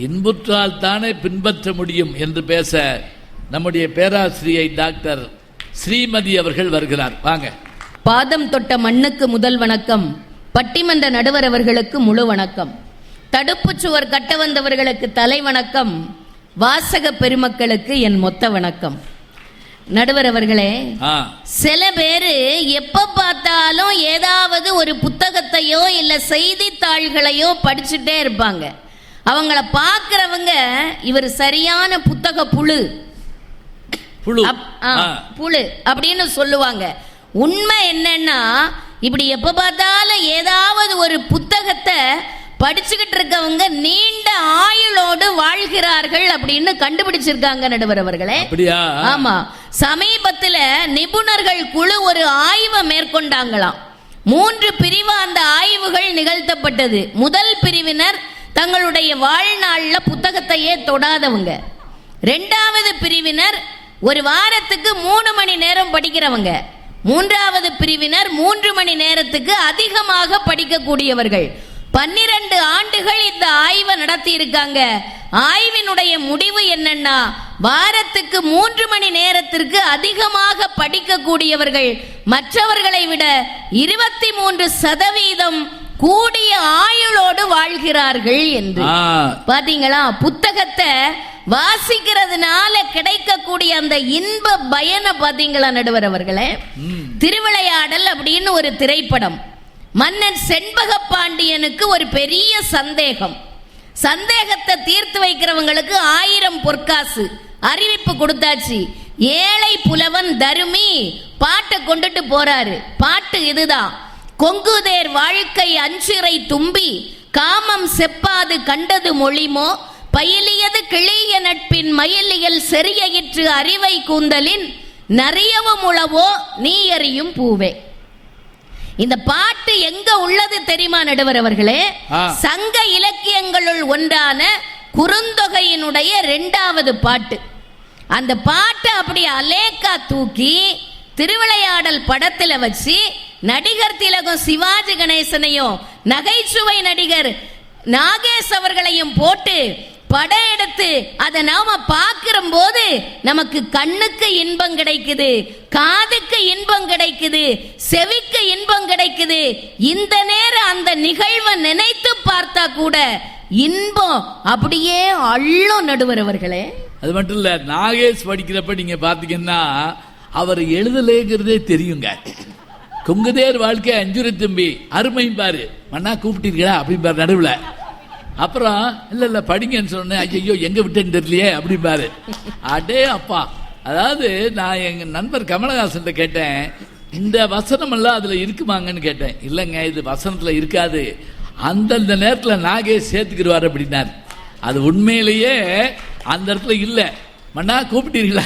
இன்புற்றால் தானே பின்பற்ற முடியும் என்று பேச நம்முடைய பேராசிரியை டாக்டர் ஸ்ரீமதி அவர்கள் வருகிறார். வாங்க. பாதம் தொட்ட மண்ணுக்கு முதல் வணக்கம். பட்டிமன்ற நடுவர் அவர்களுக்கு முழு வணக்கம். தடுப்புச் சுவர் கட்ட வந்தவர்களுக்கு தலை வணக்கம். வாசக பெருமக்களுக்கு என் மொத்த வணக்கம். நடுவர் அவர்களே சில பேரு எப்ப பார்த்தாலும் ஏதாவது ஒரு புத்தகத்தையோ இல்ல செய்தித்தாள்களையோ படிச்சுட்டே இருப்பாங்க. அவங்கள பார்க்கறவங்க இவர் சரியான புத்தக புழு. புழு. புழு அப்படின்னு சொல்லுவாங்க. உண்மை என்னன்னா இப்படி எப்ப பார்த்தாலும் ஏதாவது ஒரு புத்தகத்தை படிச்சுக்கிட்டு இருக்கவங்க நீண்ட ஆயுளோடு வாழ்கிறார்கள் அப்படின்னு கண்டுபிடிச்சிருக்காங்க நடுவர் அவர்களே. ஆமா. சமீபத்துல நிபுணர்கள் குழு ஒரு ஆய்வை மேற்கொண்டாங்களாம். மூன்று பிரிவு அந்த ஆய்வுகள் நிகழ்த்தப்பட்டது. முதல் பிரிவினர் தங்களுடைய வாழ்நாளில் புத்தகத்தையே தொடாதவங்க. ரெண்டாவது பிரிவினர் ஒரு வாரத்துக்கு மூணு மணி நேரம் படிக்கிறவங்க. மூன்றாவது பிரிவினர் மூன்று மணி நேரத்துக்கு அதிகமாக படிக்கக்கூடியவர்கள். பன்னிரண்டு ஆண்டுகள் இந்த ஆய்வை நடத்தி இருக்காங்க ஆய்வினுடைய முடிவு என்னன்னா வாரத்துக்கு மூன்று மணி நேரத்திற்கு அதிகமாக படிக்கக்கூடியவர்கள் மற்றவர்களை விட இருபத்தி மூன்று சதவீதம் கூடிய ஆயுளோடு வாழ்கிறார்கள் என்று. பாத்தீங்களா? புத்தகத்தை வாசிக்கிறதுனால கிடைக்கக்கூடிய அந்த இன்ப பயனை பாத்தீங்களா நடுவர் அவர்களே. திருவிளையாடல் அப்படின்னு ஒரு திரைப்படம். மன்னன் செண்பக பாண்டியனுக்கு ஒரு பெரிய சந்தேகம். சந்தேகத்தை தீர்த்து வைக்கிறவங்களுக்கு ஆயிரம் பொற்காசு. அறிவிப்பு கொடுத்தாச்சு. ஏழை புலவன் தருமி பாட்டை கொண்டுட்டு போறாரு. பாட்டு இதுதான். கொங்குதேர் வாழ்க்கை அஞ்சிறை தும்பி காமம் செப்பாது கண்டது மொழிமோ? பயிலியது கிளிய நட்பின் மயிலியல் செறியிற்று அறிவை கூந்தலின் நரியவும் உளவோ? நீ அறியும் பூவே. இந்த பாட்டு எங்க உள்ளது தெரியுமா நடுவர் அவர்களே. சங்க இலக்கியங்களுள் ஒன்றான குறுந்தொகையினுடைய இரண்டாவது பாட்டு. அந்த பாட்டை அப்படி அலேக்கா தூக்கி திருவிளையாடல் படத்துல வச்சு நடிகர் திலகம் சிவாஜி கணேசனையும் நகைச்சுவை நடிகர் நாகேஷ் அவர்களையும் போட்டு படம் எடுத்து அதை நாம பார்க்கிற போது நமக்கு கண்ணுக்கு இன்பம் கிடைக்குது காதுக்கு இன்பம் கிடைக்குது செவிக்கு இன்பம் கிடைக்குது. இந்த நேரம் அந்த நிகழ்வை நினைத்து பார்த்தா கூட இன்பம் அப்படியே அள்ளும் நடுவர் அவர்களே. அது மட்டும் இல்ல நாகேஷ் படிக்கிறப்ப நீங்க பாத்தீங்கன்னா அவர் எழுதலேங்கிறதே தெரியுங்க. கொங்குதேர் வாழ்க்கை அஞ்சுரி தம்பி அருமையும் பாரு. மண்ணா கூப்பிட்டீர்களா? அப்படிம்பாரு நடுவில். அப்புறம் இல்ல இல்ல படிங்கன்னு சொன்னேன். ஐயோ எங்க விட்டேன்னு தெரியலையே அப்படிம்பாரு அடே அப்பா. அதாவது நான் எங்க நண்பர் கமலஹாசன் கேட்டேன் இந்த வசனம் எல்லாம் அதுல இருக்குமாங்கன்னு கேட்டேன். இல்லைங்க இது வசனத்துல இருக்காது. அந்தந்த நேரத்தில் நாகேஷ் சேர்த்துக்கிடுவார் அப்படின்னார். அது உண்மையிலேயே அந்த இடத்துல இல்லை. மண்ணா கூப்பிட்டீர்களா?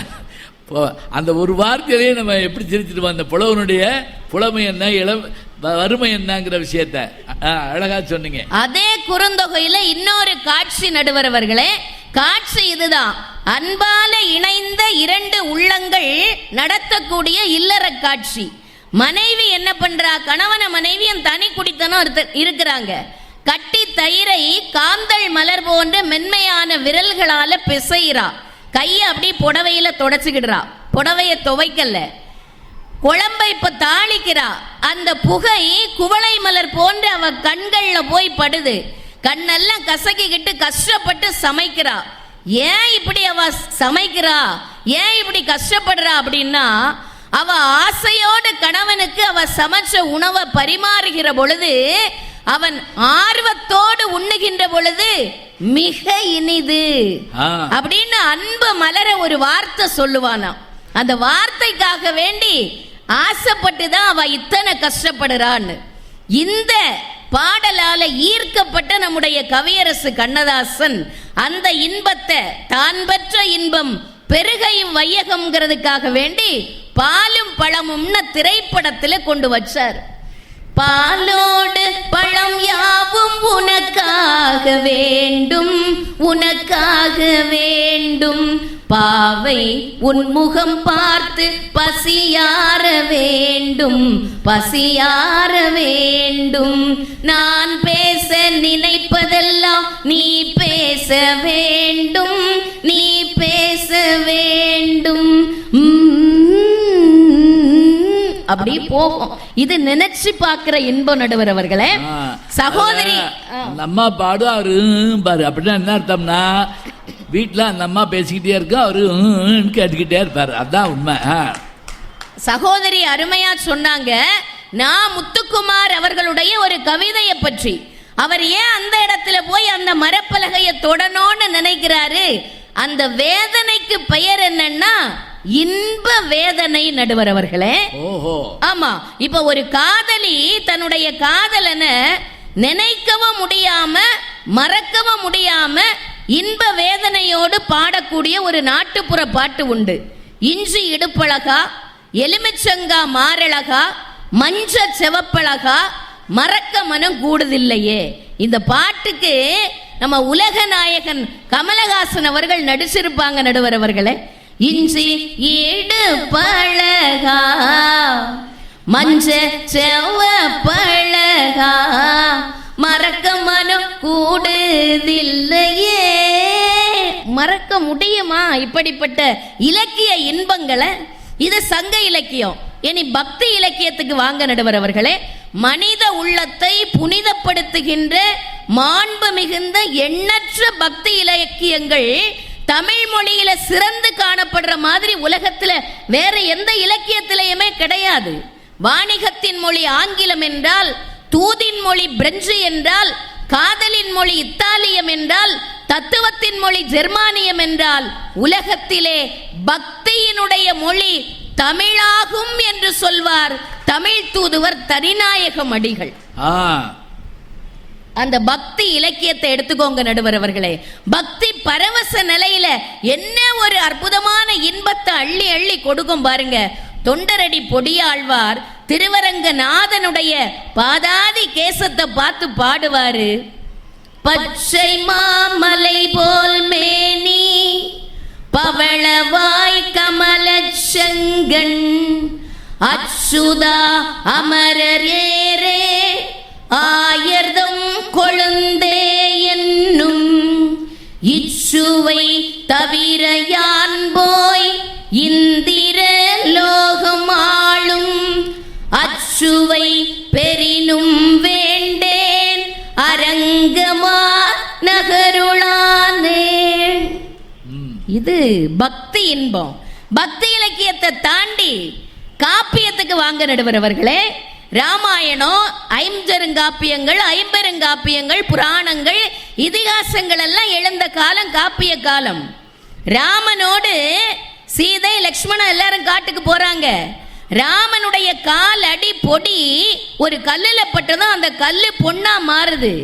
அந்த ஒரு வார்த்தையிலேயே நம்ம எப்படி சிரிச்சிருவோம்? அந்த புலவனுடைய புலமை என்ன இளம் வ- வறுமை என்னங்கிற விஷயத்த. அழகா சொன்னீங்க. அதே குறுந்தொகையில இன்னொரு காட்சி நடுவர் அவர்களே காட்சி இதுதான். அன்பால இணைந்த இரண்டு உள்ளங்கள் நடத்தக்கூடிய இல்லற காட்சி. மனைவி என்ன பண்றா? கணவன மனைவியும் தனி குடித்தனம் இருக்கிறாங்க. கட்டி தயிரை காந்தல் மலர் போன்ற மென்மையான விரல்களால பிசைறா. கையை அப்படி புடவையில தொடச்சுக்கிடுறா. புடவைய துவைக்கல. குழம்பை இப்ப தாளிக்கிறா. அந்த புகை குவளை மலர் போன்று அவ கண்கள்ல போய் படுது. கண்ணெல்லாம் கசக்கிக்கிட்டு கஷ்டப்பட்டு சமைக்கிறா. ஏன் இப்படி அவ சமைக்கிறா? ஏன் இப்படி கஷ்டப்படுறா அப்படின்னா அவ ஆசையோடு கணவனுக்கு அவ சமைச்ச உணவை பரிமாறுகிற பொழுது அவன் ஆர்வத்தோடு உண்ணுகின்ற பொழுது மிக இனிது. அப்படின்னு அன்பு மலர ஒரு வார்த்தை சொல்லுவானாம். அந்த வார்த்தைக்காக வேண்டி ஆசைப்பட்டு தான் அவ இத்தனை கஷ்டப்படுறான்னு. இந்த பாடலால ஈர்க்கப்பட்ட நம்முடைய கவியரசு கண்ணதாசன் அந்த இன்பத்தை தான் பெற்ற இன்பம் பெருகையும் வையகம்ங்கிறதுக்காக வேண்டி பாலும் பழமும்னு திரைப்படத்துல கொண்டு வச்சார். பாலோடு பழம் யாவும் உனக்காக வேண்டும் உனக்காக வேண்டும். பாவை உன்முகம் பார்த்து பசியார வேண்டும் வேண்டும் பசியார வேண்டும். நான் பேச நினைப்பதெல்லாம் நீ பேச வேண்டும் நீ பேச வேண்டும். அப்படி போகும். இது நினைச்சு பார்க்கிற இன்பம் நடுவர் அவர்களே. சகோதரி அந்த அம்மா பாடு அவரு பாரு. அப்படின்னா என்ன அர்த்தம்னா வீட்டுல அந்த அம்மா பேசிக்கிட்டே இருக்கு அவரு கேட்டுக்கிட்டே இருப்பாரு. அதான் உண்மை. சகோதரி அருமையா சொன்னாங்க. நான் முத்துக்குமார் அவர்களுடைய ஒரு கவிதையை பற்றி. அவர் ஏன் அந்த இடத்துல போய் அந்த மரப்பலகையை தொடணும்னு நினைக்கிறாரு? அந்த வேதனைக்கு பெயர் என்னன்னா இன்ப வேதனை நடுவர் அவர்களே ஆமா இப்ப ஒரு காதலி தன்னுடைய காதலனை நினைக்கவும் முடியாம மறக்கவும் முடியாம இன்ப வேதனையோடு பாடக்கூடிய ஒரு நாட்டுப்புற பாட்டு உண்டு. இஞ்சி இடுப்பழகா எலுமிச்சங்கா மாரழகா மஞ்ச செவப்பழகா மறக்க மனம் கூடுதில்லையே. இந்த பாட்டுக்கு நம்ம உலக நாயகன் கமலஹாசன் அவர்கள் நடிச்சிருப்பாங்க நடுவர் அவர்களே இஞ்சி ஈடு பழகா மஞ்ச செவப்பழகா மறக்க மனம் கூடுதில்லையே. மறக்க முடியுமா இப்படிப்பட்ட இலக்கிய இன்பங்களை? இது சங்க இலக்கியம். இனி பக்தி இலக்கியத்துக்கு வாங்க நடுவர் அவர்களே. மனித உள்ளத்தை புனிதப்படுத்துகின்ற மாண்பு மிகுந்த எண்ணற்ற பக்தி இலக்கியங்கள் தமிழ் மொழியில சிறந்து காணப்படுற மாதிரி உலகத்துல வேற எந்த இலக்கியத்திலையுமே கிடையாது. வாணிகத்தின் மொழி ஆங்கிலம் என்றால் தூதின் மொழி பிரெஞ்சு என்றால் காதலின் மொழி இத்தாலியம் என்றால் தத்துவத்தின் மொழி ஜெர்மானியம் என்றால் உலகத்திலே பக்தியினுடைய மொழி தமிழாகும் என்று சொல்வார் தமிழ் தூதுவர் தனிநாயகம் அடிகள் ஆ அந்த பக்தி இலக்கியத்தை எடுத்துக்கோங்க நடுவர் அவர்களே பக்தி பரவச நிலையில என்ன ஒரு அற்புதமான இன்பத்தை அள்ளி அள்ளி கொடுக்கும் பாருங்க. தொண்டரடி பொடியாழ்வார் திருவரங்க நாதனுடைய பாதாதி கேசத்தை பார்த்து பாடுவாரு. பச்சை மாமலை போல் மேனி பவளவாய் கமல செங்கண் அச்சுதா அமரரேரே ஆயர்தும் ஆயர்தம் கொழுந்தே என்னும் இச்சுவை தவிர யான் போய் இந்திர லோகம் ஆளும் அச்சுவை பெரினும் வேண்டேன் அரங்கமா நகருளானே இது பக்தி இன்பம். பக்தி இலக்கியத்தை தாண்டி காப்பியத்துக்கு வாங்க நடுவர் அவர்களே ராமாயணம் ஐம்பெருங்காப்பியங்கள் ஐம்பெருங்காப்பியங்கள் புராணங்கள் இதிகாசங்கள் எல்லாம் எழுந்த காலம் காப்பிய காலம். ராமனோடு சீதை லக்ஷ்மணன் எல்லாரும் காட்டுக்கு போறாங்க. ராமனுடைய கால் அடி பொடி ஒரு கல்லுல பட்டதும் அந்த கல்லு பொண்ணா மாறுது.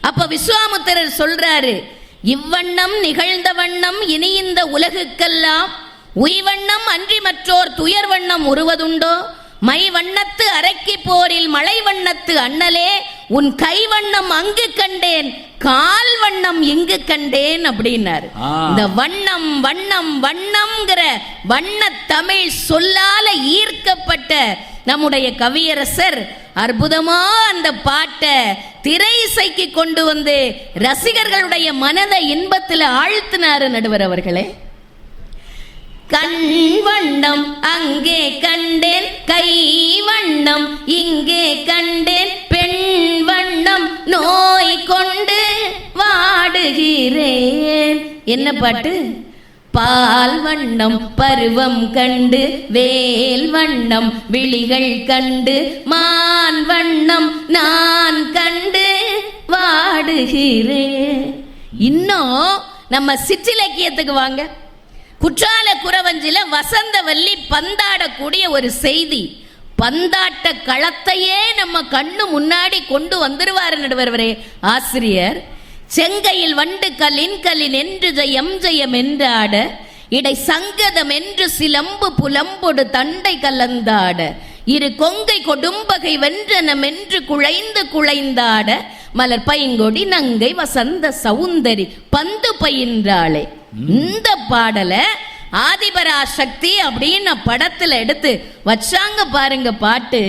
அப்ப விஸ்வாமுத்திரர் சொல்றாரு இவ்வண்ணம் நிகழ்ந்த வண்ணம் இனி இந்த உலகுக்கெல்லாம் உய்வண்ணம் அன்றி மற்றோர் துயர் வண்ணம் உருவதுண்டோ? மை வண்ணத்து அரக்கி போரில் மலை வண்ணத்து அண்ணலே உன் கை வண்ணம் அங்கு கண்டேன் கால் வண்ணம் இங்கு கண்டேன் அப்படின்னாரு. இந்த வண்ணம் வண்ணம் வண்ணம்ங்கிற வண்ண தமிழ் சொல்லால ஈர்க்கப்பட்ட நம்முடைய கவியரசர் அற்புதமா அந்த பாட்டை திரை இசைக்கு கொண்டு வந்து ரசிகர்களுடைய மனதை இன்பத்தில் ஆழ்த்தினாரு நடுவர் அவர்களே கண் வண்ணம் அங்கே கண்டேன் கை வண்ணம் இங்கே கண்டேன் பெண் வண்ணம். நோய் கொண்டு வாடுகிறேன். என்ன பாட்டு? பால் வண்ணம் பருவம் கண்டு வேல் வண்ணம் விழிகள் கண்டு மான் வண்ணம் நான் கண்டு வாடுகிறேன். இன்னும் நம்ம சிற்றிலக்கியத்துக்கு வாங்க. குற்றால குறவஞ்சில வசந்தவல்லி பந்தாடக்கூடிய ஒரு செய்தி. பந்தாட்ட களத்தையே நம்ம கண்ணு முன்னாடி கொண்டு வந்துருவாரு நடுவரவரே. ஆசிரியர் செங்கையில் வண்டு கலின் கலின் என்று ஜெயம் ஜெயம் என்றாட இடை சங்கதம் என்று சிலம்பு புலம்பொடு தண்டை கலந்தாட இரு கொங்கை கொடும்பகை வென்றனம் என்று குழைந்து குழைந்தாட மலர் பைங்கொடி நங்கை வசந்த சௌந்தரி பந்து பயின்றாளே. இந்த பாடலை ஆதிபராசக்தி அப்படின்னு படத்துல எடுத்து வச்சாங்க பாருங்க பாட்டு.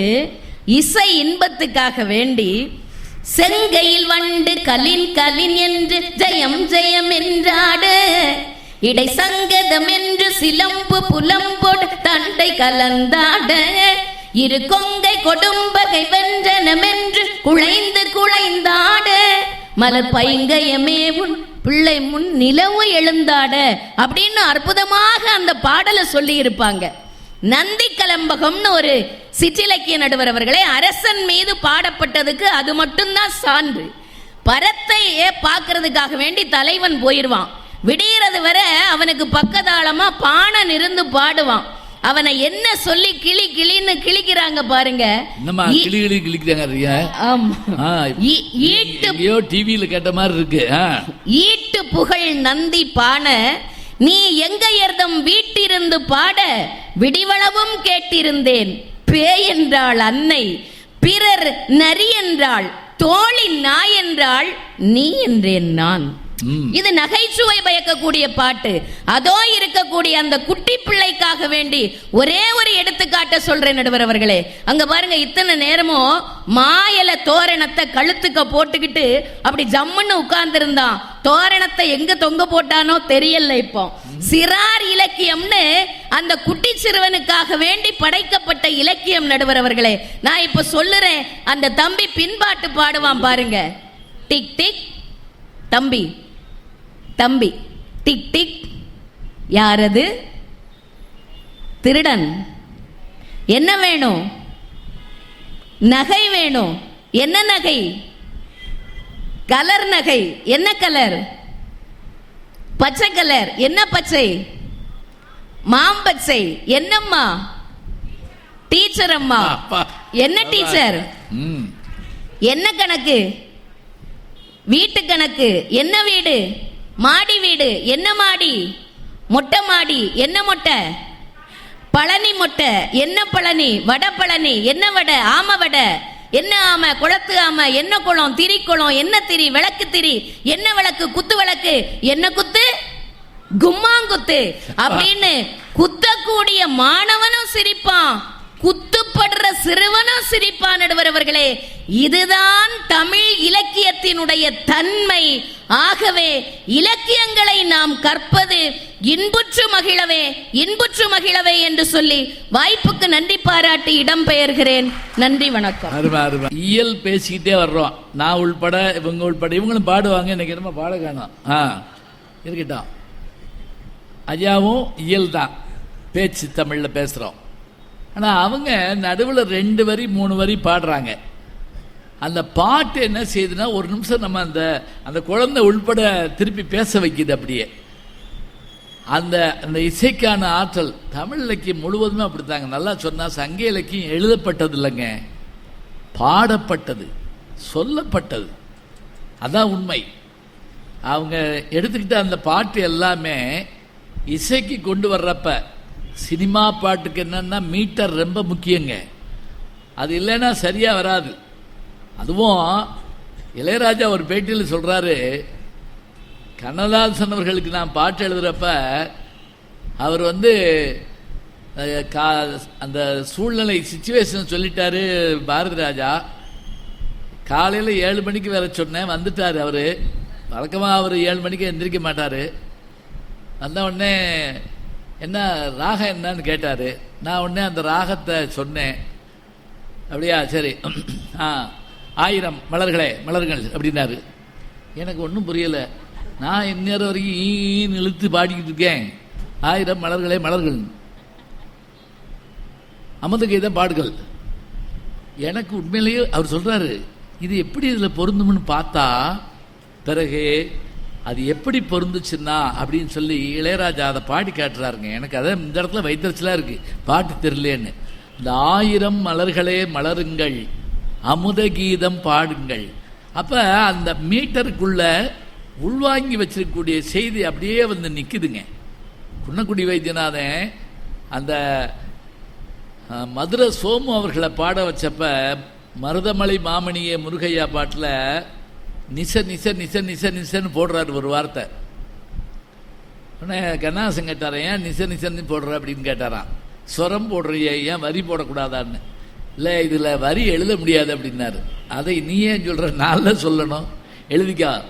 இசை இன்பத்துக்காக வேண்டி செங்கையில் வண்டு கலின் கலின் என்று ஜெயம் ஜெயம் என்றாடு. இடை சங்கதம் என்று சிலம்பு புலம்போடு தண்டை கலந்தாட. இரு கொங்கை கொடும்பகை வென்றனமென்று குழைந்து குழைந்தாட. மலர் பைங்கயமே உன் பிள்ளை முன் நிலவு எழுந்தாட அப்படின்னு அற்புதமாக அந்த பாடலை சொல்லி இருப்பாங்க நந்தி கலம்பகம்னு ஒரு சிற்றிலக்கிய நடுவர் அவர்களே அரசன் மீது பாடப்பட்டதுக்கு அது மட்டும்தான் சான்று. பரத்தையே பார்க்கறதுக்காக வேண்டி தலைவன் போயிடுவான் விடியறது வரை அவனுக்கு பக்கதாளமா பாணன் இருந்து பாடுவான். அவனை என்ன சொல்லி கிளி கிளின்னு கிழிக்கிறாங்க பாருங்க. என்னம்மா ஈ- கிளி கிளி கிளிக்கிறாங்க டிவியில கேட்ட மாதிரி இருக்கு. ஈட்டு புகழ் நந்தி பாண நீ எங்கையர்தம் வீட்டிருந்து பாட விடிவளவும் கேட்டிருந்தேன். பேய் என்றாள் அன்னை பிறர் நரி என்றாள் தோழி நாய் என்றாள் நீ என்றேன் நான். இது நகைச்சுவை பயக்கக்கூடிய பாட்டு. அதோ இருக்கக்கூடிய அந்த குட்டி பிள்ளைக்காக வேண்டி ஒரே ஒரு எடுத்துக்காட்ட சொல்றேன் நடுவர் அவர்களே. அங்க பாருங்க இத்தனை நேரமும் மாயல தோரணத்தை கழுத்துக்க போட்டுக்கிட்டு அப்படி ஜம்முன்னு உட்கார்ந்து இருந்தான் தோரணத்தை எங்க தொங்க போட்டானோ தெரியல இப்போ. சிறார் இலக்கியம்னு அந்த குட்டி சிறுவனுக்காக வேண்டி படைக்கப்பட்ட இலக்கியம் நடுவர் அவர்களே. நான் இப்ப சொல்லுறேன் அந்த தம்பி பின்பாட்டு பாடுவான் பாருங்க. Tick tick. தம்பி தம்பி. Tick tick. யாரது? திருடன். என்ன வேணும்? நகை வேணும். என்ன நகை? கலர் நகை. என்ன கலர்? பச்சை கலர். என்ன பச்சை? மாம்பச்சை என்னம்மா? டீச்சர் அம்மா. என்ன டீச்சர். என்ன கணக்கு? வீட்டு கணக்கு. என்ன வீடு? மாடி வீடு என்ன மாடி? மொட்டை மாடி என்ன மொட்டை? பழனி மொட்டை என்ன பழனி? வட பழனி என்ன வடை? ஆம வடை. என்ன ஆம? குளத்து ஆம? என்ன குளம்? திரி குளம். என்ன திரி? விளக்கு திரி. என்ன விளக்கு? குத்து விளக்கு. என்ன குத்து? கும்மாங்குத்து. அப்படின்னு குத்தக்கூடிய மாணவனும் சிரிப்பான். குத்துப்படுற சிறுவனும் சிரிப்பான் நடுவர் அவர்களே இதுதான் தமிழ் இலக்கியத்தினுடைய தன்மை. ஆகவே இலக்கியங்களை நாம் கற்பது இன்புற்று மகிழவே இன்புற்று மகிழவே என்று சொல்லி வாய்ப்புக்கு நன்றி பாராட்டி இடம் பெயர்கிறேன் நன்றி வணக்கம். இயல் பேசிக்கிட்டே வர்றோம். நான் உள்பட இவங்க உள்பட இவங்களும் பாடுவாங்க. எனக்கு ரொம்ப பாட காணும். ஆ இருக்கட்டும். ஐயாவும் இயல் தான் பேச்சு தமிழில் பேசுகிறோம் ஆனால் அவங்க நடுவில் ரெண்டு வரி மூணு வரி பாடுறாங்க. அந்த பாட்டு என்ன செய்யுதுன்னா ஒரு நிமிஷம் நம்ம அந்த அந்த குழந்தை உள்பட திருப்பி பேச வைக்குது அப்படியே. அந்த அந்த இசைக்கான ஆற்றல் தமிழ் இலக்கியம் முழுவதுமே அப்படித்தாங்க. நல்லா சொன்னால் சங்க இலக்கியம் எழுதப்பட்டது இல்லைங்க பாடப்பட்டது சொல்லப்பட்டது. அதான் உண்மை. அவங்க எடுத்துக்கிட்ட அந்த பாட்டு எல்லாமே இசைக்கு கொண்டு வர்றப்ப சினிமா பாட்டுக்கு என்னென்னா மீட்டர் ரொம்ப முக்கியங்க. அது இல்லைன்னா சரியாக வராது. அதுவும் இளையராஜா ஒரு பேட்டியில் சொல்கிறாரு கண்ணதாசன் அவர்களுக்கு நான் பாட்டு எழுதுகிறப்ப அவர் வந்து கா- அந்த சூழ்நிலை சுச்சுவேஷன் சொல்லிட்டாரு பாரதி ராஜா. காலையில் ஏழு மணிக்கு வேற சொன்னேன் வந்துட்டார் அவர். வழக்கமாக அவர் ஏழு மணிக்கு எந்திரிக்க மாட்டார். வந்த உடனே என்ன ராகம் என்னன்னு கேட்டார். நான் உடனே அந்த ராகத்தை சொன்னேன். அப்படியா சரி. ஆ ஆயிரம் மலர்களே மலர்கள் அப்படின்னாரு. எனக்கு ஒன்றும் புரியலை. நான் இந்நேரம் வரைக்கும் ஈன்னு இழுத்து பாடிக்கிட்டு இருக்கேன். ஆயிரம் மலர்களே மலர்கள். அமுத கீதம் பாடுகள். எனக்கு உண்மையிலேயே அவர் சொல்கிறாரு இது எப்படி இதில் பொருந்தும்னு பார்த்தா பிறகு அது எப்படி பொருந்துச்சுன்னா அப்படின்னு சொல்லி இளையராஜா அதை பாடி காட்டுறாருங்க. எனக்கு அதை இந்த இடத்துல வைத்தறிச்சலாக இருக்கு. பாட்டு தெரியலேன்னு. இந்த ஆயிரம் மலர்களே மலருங்கள் அமுத கீதம் பாடுங்கள். அப்போ அந்த மீட்டருக்குள்ள உள்வாங்கி வச்சிருக்கக்கூடிய செய்தி அப்படியே வந்து நிற்குதுங்க குன்னக்குடி வைத்தியநாதன் அந்த மதுரை சோமு அவர்களை பாட வச்சப்ப மருதமலை மாமணியே முருகையா பாட்டில் நிச நிச நிச நிச நிசன்னு போடுறாரு ஒரு வார்த்தை. உடனே கண்ணாசன் கேட்டாரா ஏன் நிச நிசன்னு போடுற? அப்படின்னு கேட்டாராம். ஸ்வரம் போடுறிய ஏன் வரி போடக்கூடாதான்னு? இல்லை இதில் வரி எழுத முடியாது அப்படின்னாரு. அதை நீ ஏன் சொல்கிற நாளில் சொல்லணும். எழுதிக்கா.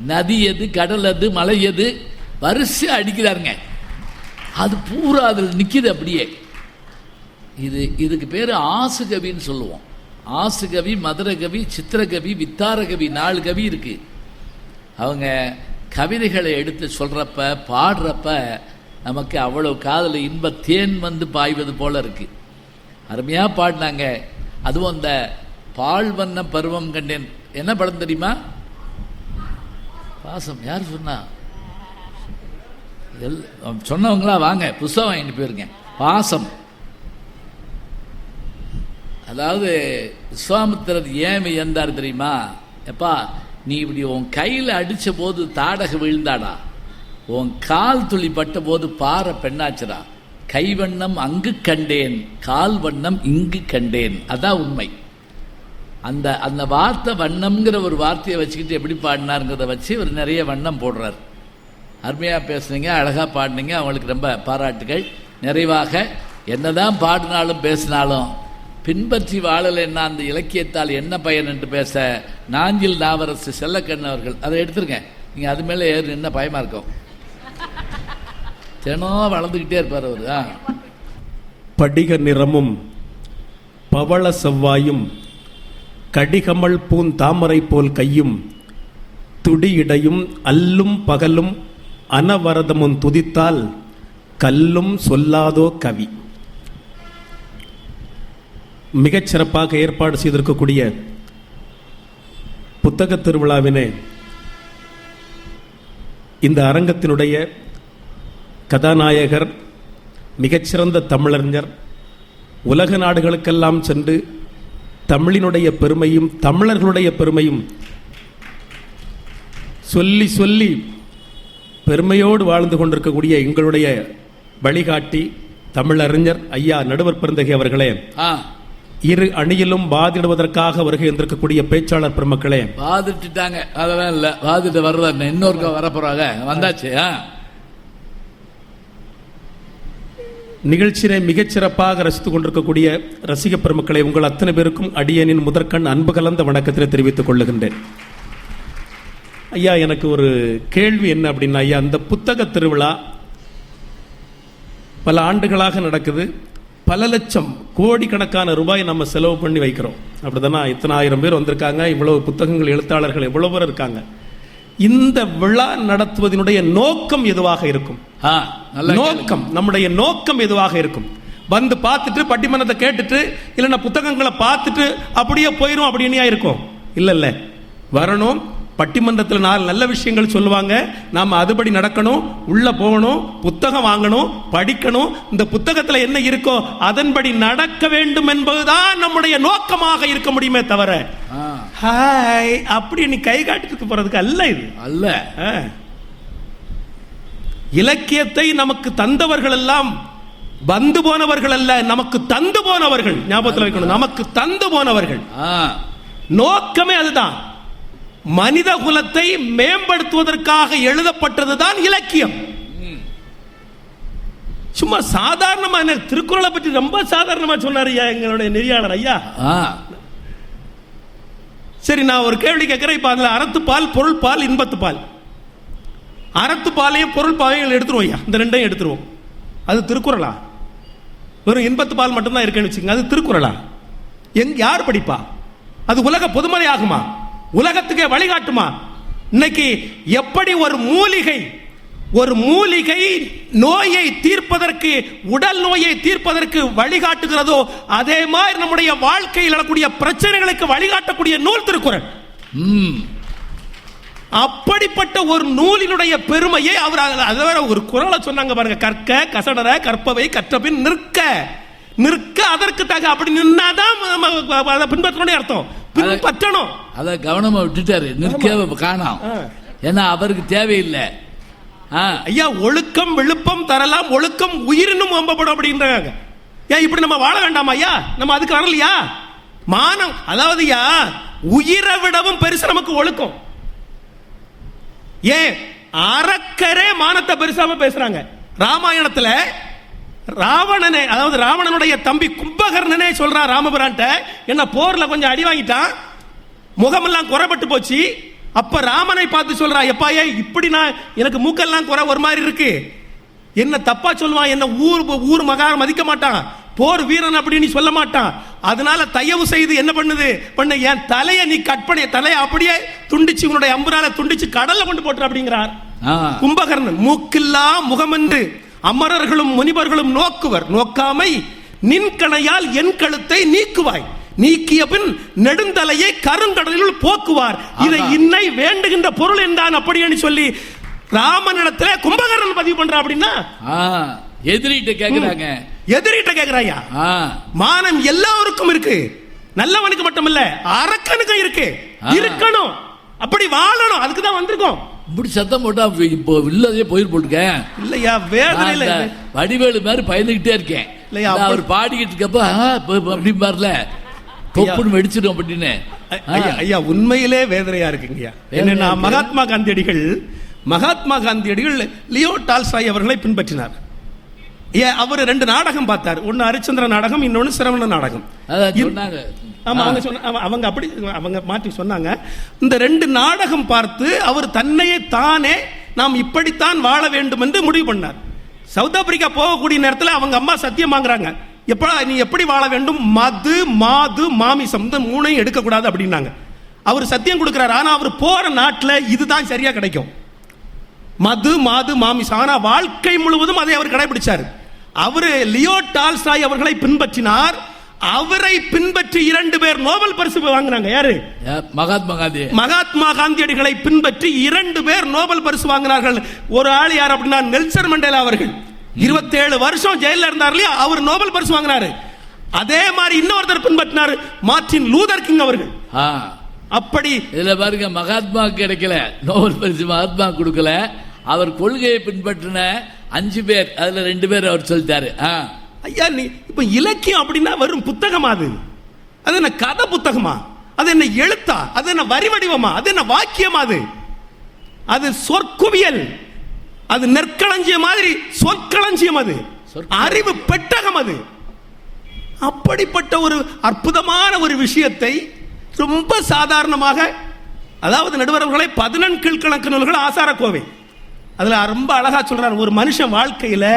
நதி எது கடல் எது மலை எது? வரிசை அடிக்கிறாருங்க. அது பூரா அதில் நிற்கிது அப்படியே. இது இதுக்கு பேர் ஆசுகவின்னு சொல்லுவோம். ஆசுகவி மதுரகவி சித்திரகவி வித்தாரகவி நாலு கவி இருக்கு. அவங்க கவிதைகளை எடுத்து சொல்கிறப்ப பாடுறப்ப நமக்கு அவ்வளோ காதில் இன்ப தேன் வந்து பாய்வது போல இருக்கு. அருமையாக பாடினாங்க. அதுவும் அந்த பால் வண்ண பருவம் கண்டேன். என்ன படம் தெரியுமா? பாசம். யார் சொன்னா? எல் சொன்னவங்களா? வாங்க. புஸ்தகம் வாங்கிட்டு போயிருங்க பாசம். அதாவது விஸ்வாமித்திரர் ஏன் வியந்தார் தெரியுமா? எப்பா நீ இப்படி உன் கையில் அடித்த போது தாடக விழுந்தாடா? உன் கால் துளி பட்ட போது பாறை பெண்ணாச்சுடா? கைவண்ணம் அங்கு கண்டேன் கால் வண்ணம் இங்கு கண்டேன். அதான் உண்மை. அந்த அந்த வார்த்தை வண்ணம்ங்கிற ஒரு வார்த்தையை வச்சுக்கிட்டு எப்படி பாடினாருங்கிறத வச்சு ஒரு நிறைய வண்ணம் போடுறார். அருமையாக பேசுனீங்க அழகாக பாடினீங்க அவங்களுக்கு ரொம்ப பாராட்டுகள். நிறைவாக என்னதான் பாடினாலும் பேசினாலும் பின்பற்றி வாழலைன்னா அந்த இலக்கியத்தால் என்ன பயன் என்று பேச நாஞ்சில் நாவரசு செல்லக்கண்ணு அவர்கள். அதை எடுத்துருங்க. நீங்கள் அது மேலே ஏறி என்ன பயமாக இருக்கும். தினம் வளர்ந்துக்கிட்டே இருப்பார் அவர் ஆ. படிக நிறமும் பவள செவ்வாயும் கடிகமல் பூந்தாமரை போல் கையும் துடியிடையும் அல்லும் பகலும் அனவரதமும் துதித்தால் கல்லும் சொல்லாதோ கவி. மிகச் சிறப்பாக ஏற்பாடு செய்திருக்கக்கூடிய புத்தகத் திருவிழாவினை இந்த அரங்கத்தினுடைய கதாநாயகர் மிகச்சிறந்த தமிழறிஞர் உலக நாடுகளுக்கெல்லாம் சென்று தமிழினுடைய பெருமையும் தமிழர்களுடைய பெருமையும் சொல்லி சொல்லி பெருமையோடு வாழ்ந்து கொண்டிருக்கக்கூடிய எங்களுடைய வழிகாட்டி தமிழறிஞர் ஐயா நடுவர் பெருந்தகை அவர்களே. ஆ. இரு அணியிலும் வாதிடுவதற்காக வருகை இருந்திருக்கக்கூடிய பேச்சாளர் பெருமக்களே. வாதிட்டுட்டாங்க. அதெல்லாம் இல்லை. வாதிட்டு வர்றதா இன்னொருக்கா வரப்போறாங்க. வந்தாச்சு நிகழ்ச்சியை மிகச் சிறப்பாக ரசித்துக் கொண்டிருக்கக்கூடிய ரசிக பெருமக்களை உங்கள் அத்தனை பேருக்கும் அடியனின் முதற்கண் அன்பு கலந்த வணக்கத்தை தெரிவித்துக் கொள்ளுகின்றேன். ஐயா எனக்கு ஒரு கேள்வி என்ன அப்படின்னா ஐயா அந்த புத்தக திருவிழா பல ஆண்டுகளாக நடக்குது. பல லட்சம் கோடிக்கணக்கான ரூபாய் நம்ம செலவு பண்ணி வைக்கிறோம். அப்படிதானா? இத்தனை ஆயிரம் பேர் வந்திருக்காங்க. இவ்வளவு புத்தகங்கள் எழுத்தாளர்கள் எவ்வளவு பேர் இருக்காங்க. இந்த விழா நடத்துவதனுடைய நோக்கம் எதுவாக இருக்கும்? நோக்கம் நம்முடைய நோக்கம் எதுவாக இருக்கும்? வந்து பார்த்துட்டு பட்டிமன்றத்தை கேட்டுட்டு இல்லைன்னா புத்தகங்களை பார்த்துட்டு அப்படியே போயிரும் அப்படின்னு இருக்கும். இல்ல இல்ல. வரணும் பட்டிமன்றத்தில் நாலு நல்ல விஷயங்கள் சொல்லுவாங்க. நாம அதுபடி நடக்கணும் உள்ள போகணும் புத்தகம் வாங்கணும் படிக்கணும். இந்த புத்தகத்துல என்ன இருக்கோ அதன்படி நடக்க வேண்டும் என்பதுதான் நம்முடைய நோக்கமாக இருக்க முடியுமே தவிர. ஹாய் அப்படி நீ கை காட்டிட்டு போறதுக்கு அல்ல இது. அல்ல. இலக்கியத்தை நமக்கு தந்தவர்கள் எல்லாம் வந்து போனவர்கள் அல்ல நமக்கு தந்து போனவர்கள். ஞாபகத்தில் வைக்கணும். நமக்கு தந்து போனவர்கள். நோக்கமே அதுதான். மனித குலத்தை மேம்படுத்துவதற்காக எழுதப்பட்டதுதான் இலக்கியம். சும்மா சாதாரணமா என்ன திருக்குறளை பற்றி ரொம்ப சாதாரணமா சொன்னார் ஐயா எங்களுடைய நெறியாளர் ஐயா. சரி நான் ஒரு கேள்வி கேட்கிறேன். இப்ப அதுல அறத்து பால் பொருள் பால் இன்பத்து பால். அறத்து பாலையும் பொருள் பாலையும் எடுத்துருவோம் ஐயா. இந்த ரெண்டையும் எடுத்துருவோம். அது திருக்குறளா? வெறும் இன்பத்து பால் மட்டும்தான் இருக்குன்னு வச்சுங்க அது திருக்குறளா? எங் யார் படிப்பா? அது உலக பொதுமறை ஆகுமா? உலகத்துக்கே வழிகாட்டுமா? இன்னைக்கு எப்படி ஒரு மூலிகை ஒரு மூலிகை நோயை தீர்ப்பதற்கு உடல் நோயை தீர்ப்பதற்கு வழிகாட்டுகிறதோ அதே மாதிரி நம்முடைய வாழ்க்கையில் நடக்கூடிய பிரச்சனைகளுக்கு வழிகாட்டக்கூடிய நூல் திருக்குறள். அப்படிப்பட்ட ஒரு நூலினுடைய பெருமையை அவர் அது ஒரு குரலை சொன்னாங்க பாருங்க கற்க கசடர கற்பவை கற்றபின் நிற்க. நிற்க அதற்கு தக அப்படி நின்னாதான் அதை பின்பற்றணும் அர்த்தம். அதை கவனமா விட்டுட்டாரு. நிற்க காணோம். ஏன்னா அவருக்கு தேவையில்லை. ஐயா ஒழுக்கம் விழுப்பம் தரலாம். ஒழுக்கம் உயிரினும் வம்பப்படும் அப்படின்றாங்க. ஏன் இப்படி நம்ம வாழ வேண்டாமா ஐயா? நம்ம அதுக்கு வரலையா மானம். அதாவது ஐயா உயிரை விடவும் பெருசு நமக்கு ஒழுக்கம். ஏன்? அரக்கரே மானத்தை பெருசாம பேசுறாங்க. ராமாயணத்துல ராவணனே அதாவது ராவணனுடைய தம்பி கும்பகர்ணனே சொல்றான் ராமபிரான்ட்ட என்ன போர்ல கொஞ்சம் அடி வாங்கிட்டான். முகமெல்லாம் குறைபட்டு போச்சு. அப்ப ராமனை பார்த்து சொல்றா எப்பாயே இப்படி நான் எனக்கு மூக்கெல்லாம் குறை ஒரு மாதிரி இருக்கு. என்ன தப்பா சொல்லுவான் என்ன ஊர் ஊர் மகார மதிக்க மாட்டான். போர் வீரன் அப்படின்னு சொல்ல மாட்டான். அதனால தயவு செய்து என்ன பண்ணுது? பண்ண என் தலையை நீ கட் பண்ணி. தலையை அப்படியே துண்டிச்சு உன்னுடைய அம்புரால துண்டிச்சு கடல்ல கொண்டு போட்டுற அப்படிங்கிறார். கும்பகர்ணன் மூக்கில்லா முகமென்று. அமரர்களும் முனிவர்களும் நோக்குவர். நோக்காமை நின் கணையால் என் கழுத்தை நீக்குவாய். நீக்கிய பின் நெடுந்தலையை கருங்கடலில் போக்குவார். இதை. இன்னை வேண்டுகின்ற பொருள் என்றான் அப்படின்னு சொல்லி ராமனிடத்துல கும்பகர்ணன் பதிவு பண்றா அப்படின்னா? எதிரிட்ட கேக்குறாங்க. எதிரிட்ட கேக்குறாயா? மானம் எல்லாருக்கும் இருக்கு. நல்லவனுக்கு மட்டுமல்ல அரக்கனுக்கும் இருக்கு. இருக்கணும். அப்படி வாழணும். அதுக்கு தான் வந்திருக்கோம். இப்படி சத்தம் போட்டா இப்போ இல்லதே போயிரு போட்டுக்கேன் இல்லையா? வேதனையில வடிவேலு மாதிரி பயந்துகிட்டே இருக்கேன். இல்லையா, அவர் பாடிக்கிட்டு இருக்கப்ப அப்படி பாருல. தொப்புன்னு வெடிச்சிடும் அப்படின்னு ஐயா ஐயா உண்மையிலே வேதனையா இருக்குங்கய்யா. என்னன்னா. மகாத்மா காந்தியடிகள் மகாத்மா காந்தியடிகள் லியோ டால்ஸ்டாய் அவர்களை பின்பற்றினார். அவர் ரெண்டு நாடகம் பார்த்தார். ஒன்னு ஹரிச்சந்திர நாடகம் இன்னொன்னு சிரவண நாடகம். ஆமா அவங்க சொன்ன அவ- அவங்க அப்படி அவங்க மாற்றி சொன்னாங்க. இந்த ரெண்டு நாடகம் பார்த்து அவர் தன்னையே தானே நாம் இப்படித்தான் வாழ வேண்டும் என்று முடிவு பண்ணார். சவுத் ஆப்பிரிக்கா போகக்கூடிய நேரத்தில் அவங்க அம்மா சத்தியம் வாங்குறாங்க. எப்படா நீ எப்படி வாழ வேண்டும்? மது மாது மாமிசம் இந்த மூணையும் எடுக்கக்கூடாது அப்படின்னாங்க. அவர் சத்தியம் கொடுக்கிறார். ஆனா அவர் போற நாட்டில் இதுதான் சரியா கிடைக்கும். மது மாது மாமிசம். ஆனா வாழ்க்கை முழுவதும் அதை அவர் கடைபிடிச்சார். அவரு லியோ டால்ஸ்டாய் அவர்களை பின்பற்றினார். அவரை பின்பற்றி இரண்டு பேர் நோபல் பரிசு வாங்கினாங்க. யாரு? மகாத்மா காந்தி. மகாத்மா காந்தியடிகளை பின்பற்றி இரண்டு பேர் நோபல் பரிசு வாங்கினார்கள். ஒரு ஆள் யார் அப்படின்னா நெல்சன் மண்டேலா அவர்கள். 27 வருஷம் ஜெயில இருந்தார் இல்லையா? அவர் நோபல் பரிசு வாங்கினாரு. அதே மாதிரி இன்னொருத்தர் பின்பற்றினார் மார்ட்டின் லூதர் கிங் அவர்கள். ஆ, அப்படி இதுல பாருங்க மகாத்மா கிடைக்கல. நோபல் பரிசு மகாத்மா கொடுக்கல. அவர் கொள்கையை பின்பற்றின அஞ்சு பேர் அதுல ரெண்டு பேர் அவர் சொல்லிட்டாரு. ஆ, ஐயா நீ இப்ப இலக்கியம் அப்படின்னா வெறும் புத்தகமா அது? அது என்ன கதை புத்தகமா? அது என்ன எழுத்தா? அது என்ன வரி வடிவமா? அது என்ன வாக்கியமா அது? அது சொற்குவியல். அது நெற்களஞ்சியம் மாதிரி சொற்களஞ்சியம் அது. அறிவு பெட்டகம் அது. அப்படிப்பட்ட ஒரு அற்புதமான ஒரு விஷயத்தை ரொம்ப சாதாரணமாக அதாவது நடுவர்களை பதினெண் கீழ்கணக்கு நூல்கள் ஆசார கோவை அதில் ரொம்ப அழகாக சொல்கிறார் ஒரு மனுஷன் வாழ்க்கையில்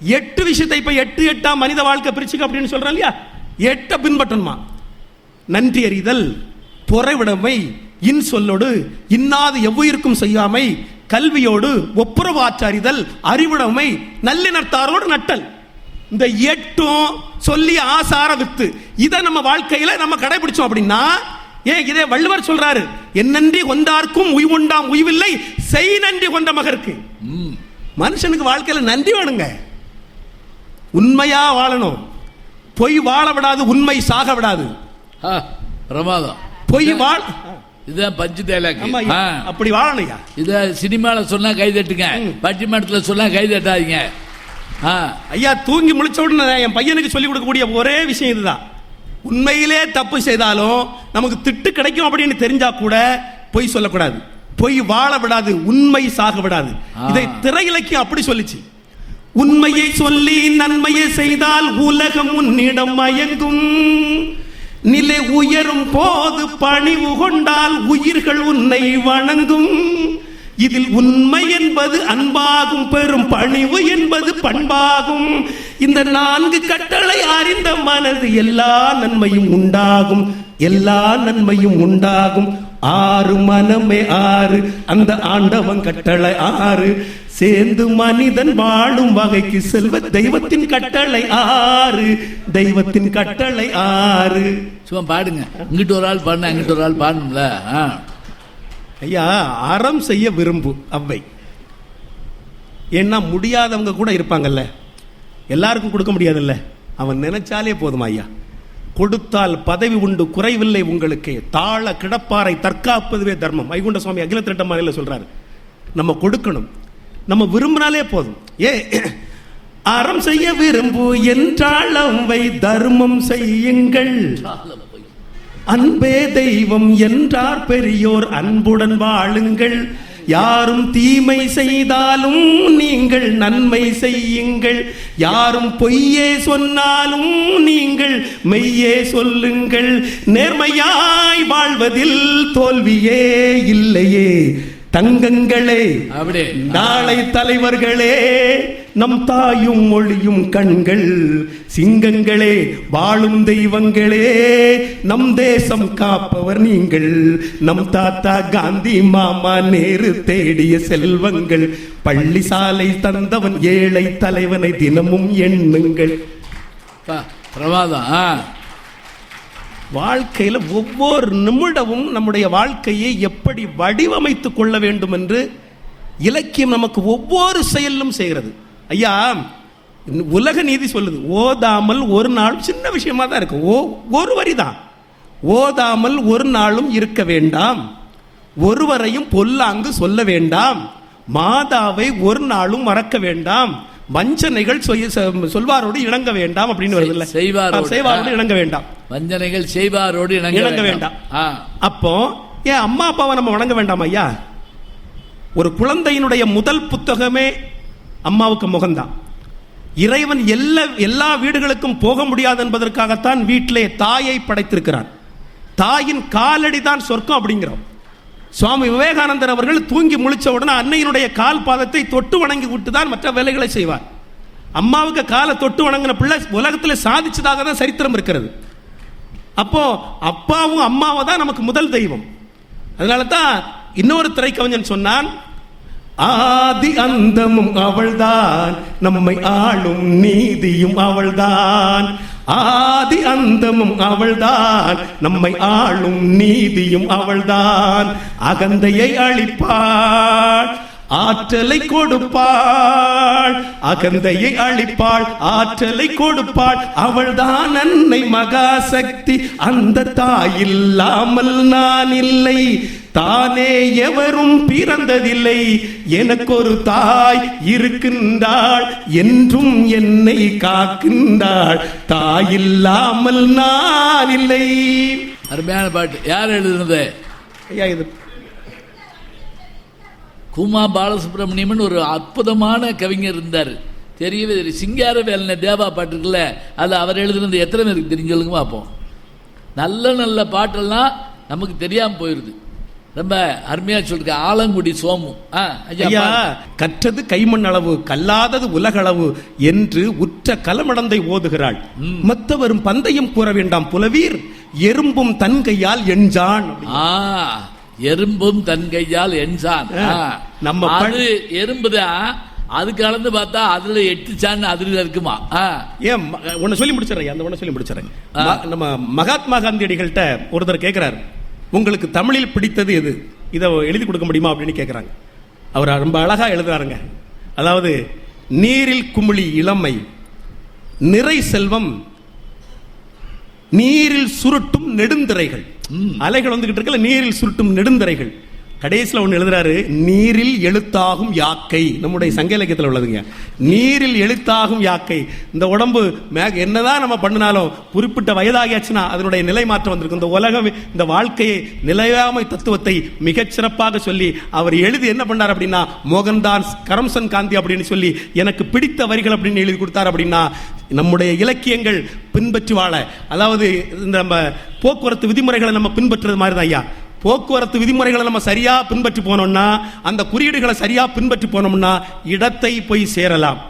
எட்டு விஷயத்தை இப்போ எட்டு எட்டாக மனித வாழ்க்கை பிரிச்சுக்க அப்படின்னு சொல்றான் இல்லையா? எட்டை பின்பற்றணுமா? நன்றி அறிதல் பொறைவிடமை இன் சொல்லோடு இன்னாது எவ்வுயிருக்கும் செய்யாமை கல்வியோடு ஒப்புரவாற்றறிதல் அறிவுடைமை நல்லிணர்த்தாரோடு நட்டல். இந்த எட்டும் சொல்லி ஆசார வித்து இதை நம்ம வாழ்க்கையில் நம்ம கடைபிடிச்சோம் அப்படின்னா ஏன் இதே வள்ளுவர் சொல்றாரு என்னன்றி கொண்டார்க்கும் உய்வுண்டாம் உய்வில்லை செய் நன்றி கொண்ட மகருக்கு. மனுஷனுக்கு வாழ்க்கையில நன்றி வேணுங்க. உண்மையா வாழணும். பொய் வாழ விடாது உண்மை சாக விடாது. பிரமாதம். பொய் வாழ் இதுதான் பஞ்சு டைலாக் அப்படி வாழணும்யா. இத சினிமால சொன்னா கை தட்டுங்க. பட்டிமன்றத்துல சொன்னா கை தட்டாதீங்க. ஐயா தூங்கி முழிச்ச உடனே என் பையனுக்கு சொல்லிக் கொடுக்கக்கூடிய ஒரே விஷயம் இதுதான். உண்மையிலே தப்பு செய்தாலும் நமக்கு திட்டு கிடைக்கும் அப்படின்னு தெரிஞ்சா கூட பொய் சொல்லக்கூடாது. பொய் வாழ விடாது உண்மை சாக விடாது. இதை திரை இலக்கியம் அப்படி சொல்லிச்சு. உண்மையை சொல்லி நன்மையை செய்தால் உலகம் உன்னிடம் மயங்கும். நிலை உயரும் போது பணிவு கொண்டால் உயிர்கள் உன்னை வணங்கும். இதில் உண்மை என்பது அன்பாகும் பெரும் பணிவு என்பது பண்பாகும். இந்த நான்கு கட்டளை அறிந்த மனது எல்லா நன்மையும் உண்டாகும். எல்லா நன்மையும் உண்டாகும். ஆறு மனமே ஆறு. அந்த ஆண்டவன் கட்டளை ஆறு. சேர்ந்து மனிதன் வாழும் வகைக்கு செல்வ தெய்வத்தின் கட்டளை ஆறு. தெய்வத்தின் கட்டளை ஆறு. சும்மா பாடுங்க. இங்கிட்டு ஒரு ஆள் பாடுனா அங்கிட்டு ஒரு ஆள் பாடணும்ல. ஐயா அறம் செய்ய விரும்பு அவ்வை. ஏன்னா முடியாதவங்க கூட இருப்பாங்கல்ல? எல்லாருக்கும் கொடுக்க முடியாதுல்ல? அவன் நினைச்சாலே போதும் ஐயா. கொடுத்தால் பதவி உண்டு குறைவில்லை உங்களுக்கு. தாழ கிடப்பாறை தற்காப்பதுவே தர்மம். வைகுண்ட சுவாமி அகில திரட்டமாரில சொல்றாரு. நம்ம கொடுக்கணும். நம்ம விரும்பினாலே போதும். ஏ அறம் செய்ய விரும்பு என்றால் அவை தர்மம் செய்யுங்கள். அன்பே தெய்வம் என்றார் பெரியோர். அன்புடன் வாழுங்கள். யாரும் தீமை செய்தாலும் நீங்கள் நன்மை செய்யுங்கள். யாரும் பொய்யே சொன்னாலும் நீங்கள் மெய்யே சொல்லுங்கள். நேர்மையாய் வாழ்வதில் தோல்வியே இல்லையே. தங்கங்களே நாளை தலைவர்களே நம் தாயும் மொழியும் கண்கள் சிங்கங்களே வாழும் தெய்வங்களே நம் தேசம் காப்பவர் நீங்கள். நம் தாத்தா காந்தி மாமா நேரு தேடிய செல்வங்கள். பள்ளி சாலை தந்தவன் ஏழை தலைவனை தினமும் எண்ணுங்கள். பா, பிரமாதம் ஆ. வாழ்க்கையில ஒவ்வொரு நிமிடமும் நம்முடைய வாழ்க்கையை எப்படி வடிவமைத்துக் கொள்ள வேண்டும் என்று இலக்கியம் நமக்கு ஒவ்வொரு செயலிலும் செய்கிறது. ஐயா உலக நீதி சொல்லுது. ஓதாமல் ஒரு நாள் சின்ன விஷயமா தான் இருக்கு. ஓ ஒரு வரி தான். ஓதாமல் ஒரு நாளும் இருக்க வேண்டாம். ஒருவரையும் பொல்லாங்கு சொல்ல வேண்டாம். மாதாவை ஒரு நாளும் மறக்க வேண்டாம். வஞ்சனைகள் சொல்வாரோடு இணங்க வேண்டாம் அப்படின்னு வருது இல்ல செய்வாரோடு. இணங்க வேண்டாம். வஞ்சனைகள் செய்வாரோடு இணங்க வேண்டாம். அப்போ ஏன் அம்மா அப்பாவை நம்ம வணங்க வேண்டாம் ஐயா? ஒரு குழந்தையினுடைய முதல் புத்தகமே அம்மாவுக்கு முகம்தான். இறைவன் எல்லா எல்லா வீடுகளுக்கும் போக முடியாது என்பதற்காகத்தான் வீட்டிலே தாயை படைத்திருக்கிறான். தாயின் காலடி தான் சொர்க்கம் அப்படிங்கிறோம். சுவாமி விவேகானந்தர் அவர்கள் தூங்கி முழிச்ச உடனே அன்னையினுடைய கால் பாதத்தை தொட்டு வணங்கி விட்டு தான் மற்ற வேலைகளை செய்வார். அம்மாவுக்கு காலை தொட்டு வணங்கின பிள்ளை உலகத்தில் சாதிச்சதாக தான் சரித்திரம் இருக்கிறது. அப்போ அப்பாவும் அம்மாவும் தான் நமக்கு முதல் தெய்வம். அதனால தான் இன்னொரு திரைக்கவிஞன் சொன்னான் ஆதி அந்தமும் அவள்தான். நம்மை ஆளும் நீதியும் அவள்தான். ஆதி அந்தமும் அவள்தான். நம்மை ஆளும் நீதியும் அவள்தான். அகந்தையை அழிப்பாள். ஆற்றலை கொடுப்பாள். அகந்தையை அழிப்பாள். ஆற்றலை கொடுப்பாள். அவள்தான் அன்னை மகாசக்தி. அந்த தாய் இல்லாமல் நான் இல்லை. தானே எவரும் பிறந்ததில்லை. எனக்கு ஒரு தாய் இருக்கின்றாள். என்றும் என்னை காக்கின்றாள். தாய் இல்லாமல் நான் இல்லை. அருமையான பாட்டு. யார் எழுதுனது? ஐயா இது குமா பாலசுப்ரமணியம்னு ஒரு அற்புதமான கவிஞர் இருந்தார். தெரியவே தெரியும் சிங்கார வேலனை தேவா பாட்டு இருக்குல்ல அது அவர் எழுதுனது எத்தனை பேருக்கு தெரிஞ்சு சொல்லுங்க பார்ப்போம் நல்ல நல்ல பாட்டெல்லாம் நமக்கு தெரியாம போயிருது. ரொம்ப அருமையா சொல்லிருக்க ஆலங்குடி சோமு. ஐயா. கற்றது கைமண் அளவு கல்லாதது உலகளவு என்று உற்ற கலமடந்தை ஓதுகிறாள். மற்றவரும் பந்தயம் கூற வேண்டாம் புலவீர் எறும்பும் தன் கையால் எஞ்சான் ஆ எறும்பும் தன் கையால் என்சான். நம்ம அது எறும்புதான் அது கலந்து பார்த்தா அதுல எட்டு சான் அதுல இருக்குமா. ஏன் ஒண்ணு சொல்லி முடிச்சிடறேன் அந்த ஒண்ணு சொல்லி முடிச்சிடறேன். நம்ம மகாத்மா காந்தியடிகள்கிட்ட ஒருத்தர் கேட்கிறார் உங்களுக்கு தமிழில் பிடித்தது எது? இதை எழுதி கொடுக்க முடியுமா? அப்படின்னு கேட்குறாங்க அவர் ரொம்ப அழகா எழுதுறாருங்க. அதாவது நீரில் குமிழி இளமை நிறை செல்வம் நீரில் சுருட்டும் நெடுந்திரைகள். அலைகள் வந்துகிட்டு இருக்கல நீரில் சுருட்டும் நெடுந்தரைகள். கடைசியில் ஒன்று எழுதுறாரு நீரில் எழுத்தாகும் யாக்கை. நம்முடைய சங்க இலக்கியத்தில் உள்ளதுங்க. நீரில் எழுத்தாகும் யாக்கை. இந்த உடம்பு மேக என்னதான் நம்ம பண்ணினாலும் குறிப்பிட்ட வயதாகியாச்சுன்னா அதனுடைய நிலை மாற்றம் வந்திருக்கும். இந்த உலகம் இந்த வாழ்க்கையை நிலையாமை தத்துவத்தை மிகச்சிறப்பாக சொல்லி அவர் எழுதி என்ன பண்ணார் அப்படின்னா மோகன்தாஸ் கரம்சன் காந்தி அப்படின்னு சொல்லி எனக்கு பிடித்த வரிகள் அப்படின்னு எழுதி கொடுத்தார் அப்படின்னா நம்முடைய இலக்கியங்கள் பின்பற்றி வாழ. அதாவது இந்த நம்ம போக்குவரத்து விதிமுறைகளை நம்ம பின்பற்றுறது மாதிரி தான் ஐயா. போக்குவரத்து விதிமுறைகளை நம்ம சரியாக பின்பற்றி போனோம்னா அந்த குறியீடுகளை சரியாக பின்பற்றி போனோம்னா இடத்தை போய் சேரலாம்.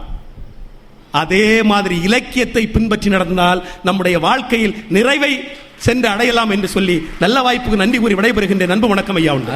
அதே மாதிரி இலக்கியத்தை பின்பற்றி நடந்தால் நம்முடைய வாழ்க்கையில் நிறைவை சென்று அடையலாம் என்று சொல்லி நல்ல வாய்ப்புக்கு நன்றி கூறி விடைபெறுகின்ற நண்பு வணக்கம் ஐயா உண்டு